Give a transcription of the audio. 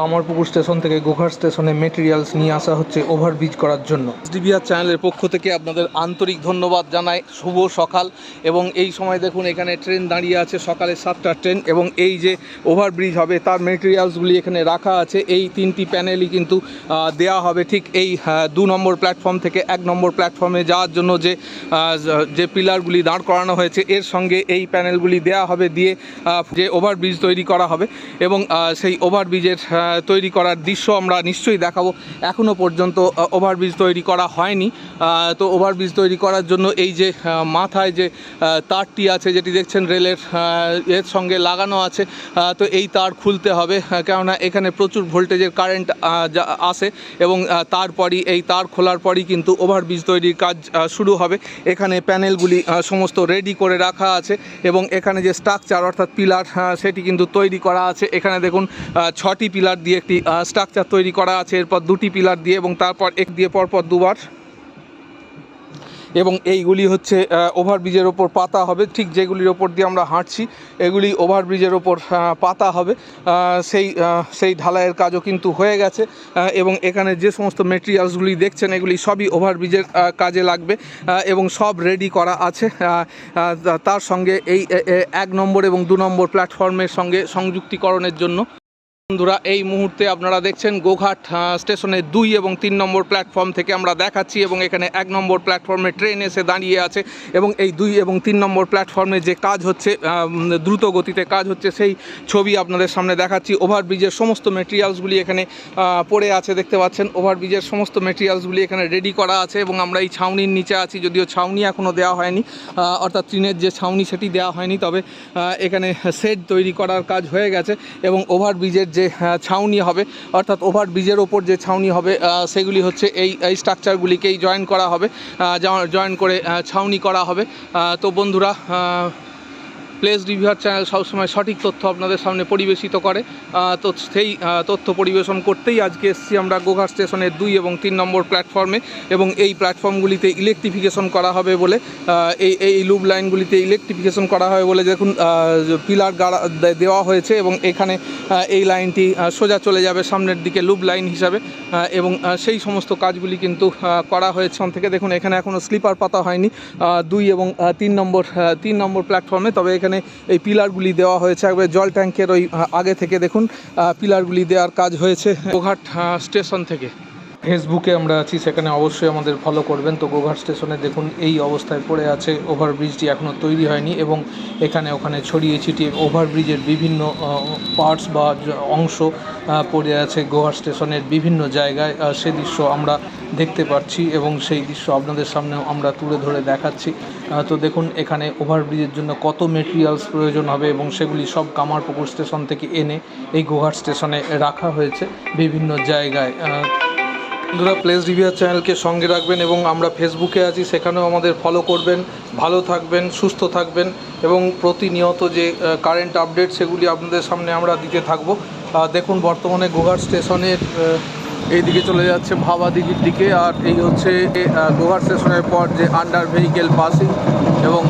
Kamarpukur station থেকে গোঘাট স্টেশনে materials নিয়ে আসা হচ্ছে ওভারব্রিজ করার জন্য। ডিবিআর চ্যানেলের পক্ষ থেকে আপনাদের আন্তরিক ধন্যবাদ জানাই। শুভ সকাল এবং এই সময় দেখুন এখানে ট্রেন দাঁড়িয়ে আছে সকালে সাতটার ট্রেন এবং এই যে ওভারব্রিজ হবে তার মেটেরিয়ালসগুলি এখানে রাখা আছে। এই তিনটি প্যানেলই কিন্তু দেয়া হবে ঠিক এই দু নম্বর প্ল্যাটফর্ম থেকে এক নম্বর প্ল্যাটফর্মে যাওয়ার জন্য যে যে পিলারগুলি দাঁড় করানো হয়েছে, এর সঙ্গে এই প্যানেলগুলি দেয়া হবে দিয়ে যে ওভারব্রিজ তৈরি করা হবে এবং সেই ওভারব্রিজের তৈরি করার দৃশ্য আমরা নিশ্চয়ই দেখাবো। এখনও পর্যন্ত ওভারব্রিজ তৈরি করা হয়নি। তো ওভারব্রিজ তৈরি করার জন্য এই যে মাথায় যে তারটি আছে, যেটি দেখছেন রেলের এর সঙ্গে লাগানো আছে তো এই তার খুলতে হবে কেননা এখানে প্রচুর ভোল্টেজের কারেন্ট আসে এবং তারপরই এই তার খোলার পরই কিন্তু ওভারব্রিজ তৈরির কাজ শুরু হবে। এখানে প্যানেলগুলি সমস্ত রেডি করে রাখা আছে এবং এখানে যে স্ট্রাকচার অর্থাৎ পিলার সেটি কিন্তু তৈরি করা আছে। এখানে দেখুন ছটি পিলার দিয়ে একটি স্ট্রাকচার তৈরি করা আছে। এরপর দুটি পিলার দিয়ে এবং তারপর এক দিয়ে পরপর দুবার। এবং এইগুলি হচ্ছে ওভারব্রিজের ওপর পাতা হবে। ঠিক যেগুলির ওপর দিয়ে আমরা হাঁটছি, এগুলি ওভারব্রিজের ওপর পাতা হবে। সেই সেই ঢালাইয়ের কাজও কিন্তু হয়ে গেছে। এবং এখানে যে সমস্ত মেটেরিয়ালসগুলি দেখছেন, এগুলি সবই ওভারব্রিজের কাজে লাগবে এবং সব রেডি করা আছে। তার সঙ্গে এই এক নম্বর এবং দু নম্বর প্ল্যাটফর্মের সঙ্গে সংযুক্তিকরণের জন্য। বন্ধুরা এই মুহূর্তে আপনারা দেখছেন গোঘাট আহ, স্টেশনের দুই এবং তিন নম্বর প্ল্যাটফর্ম থেকে আমরা দেখাচ্ছি এবং এখানে এক নম্বর প্ল্যাটফর্মে ট্রেন এসে দাঁড়িয়ে আছে এবং এই দুই এবং তিন নম্বর প্ল্যাটফর্মে যে কাজ হচ্ছে দ্রুত গতিতে কাজ হচ্ছে সেই ছবি আপনাদের সামনে দেখাচ্ছি। ওভারব্রিজের সমস্ত মেটেরিয়ালসগুলি এখানে পড়ে আছে দেখতে পাচ্ছেন। ওভারব্রিজের সমস্ত মেটেরিয়ালসগুলি এখানে রেডি করা আছে এবং আমরা এই ছাউনির নিচে আছি যদিও ছাউনি এখনও দেওয়া হয়নি অর্থাৎ ট্রেনের যে ছাউনি সেটি দেওয়া হয়নি তবে এখানে শেড তৈরি করার কাজ হয়ে গেছে এবং ওভারব্রিজের যে আহ, ছাউনি হবে। অর্থাৎ ওভার ব্রিজের ওপর যে ছাউনি হবে সেগুলি হচ্ছে এই এই স্ট্রাকচারগুলিকেই জয়েন করা হবে। জয়েন করে ছাউনি করা হবে। তো বন্ধুরা প্লেস রিভিউয়ার চ্যানেল সবসময় সঠিক তথ্য আপনাদের সামনে পরিবেশিত করে। তো সেই তথ্য পরিবেশন করতেই আজকে এসেছি আমরা গোঘাট স্টেশনের দুই এবং তিন নম্বর প্ল্যাটফর্মে এবং এই প্ল্যাটফর্মগুলিতে ইলেকট্রিফিকেশন করা হবে বলে এই এই লুপ লাইনগুলিতে ইলেকট্রিফিকেশন করা হবে বলে দেখুন পিলার গাড়া দেওয়া হয়েছে এবং এখানে এই লাইনটি সোজা চলে যাবে সামনের দিকে লুপ লাইন হিসাবে এবং সেই সমস্ত কাজগুলি কিন্তু করা হয়েছে থেকে। দেখুন, এখানে এখনও স্লিপার পাতা হয়নি দুই এবং তিন নম্বর তিন নম্বর প্ল্যাটফর্মে, তবে এখানে এই পিলারগুলি দেওয়া হয়েছে। একবার জল ট্যাঙ্কের ওই, আগে থেকে দেখুন পিলারগুলি দেওয়ার কাজ হয়েছে। গোঘাট স্টেশন থেকে। ফেসবুকে আমরা আছি, সেখানে অবশ্যই আমাদের ফলো করবেন। তো গোঘাট স্টেশনে দেখুন, এই অবস্থায় পড়ে আছে ওভারব্রিজটি এখনও তৈরি হয়নি এবং এখানে ওখানে ছড়িয়ে ছিটিয়ে ওভারব্রিজের বিভিন্ন পার্টস বা অংশ পড়ে আছে গোঘাট স্টেশনের বিভিন্ন জায়গায়। সে দৃশ্য আমরা দেখতে পাচ্ছি এবং সেই দৃশ্য আপনাদের সামনেও আমরা তুলে ধরে দেখাচ্ছি। তো দেখুন, এখানে ওভারব্রিজের জন্য কত মেটেরিয়ালস প্রয়োজন হবে এবং সেগুলি সব কামারপুকুর স্টেশন থেকে এনে এই গোঘাট স্টেশনে রাখা হয়েছে বিভিন্ন জায়গায়। বন্ধুরা প্লেস রিভিউয়ার চ্যানেলকে সঙ্গে রাখবেন এবং আমরা ফেসবুকে আছি সেখানেও আমাদের ফলো করবেন। ভালো থাকবেন সুস্থ থাকবেন এবং প্রতিনিয়ত যে কারেন্ট আপডেট সেগুলি আপনাদের সামনে আমরা দিতে থাকব। দেখুন বর্তমানে গোঘাট স্টেশনের আহ, এইদিকে চলে যাচ্ছে ভাবাদিঘির দিকে। আর এই হচ্ছে গোঘাট স্টেশনের পর যে আন্ডার ভেহিকেল পাসিং এবং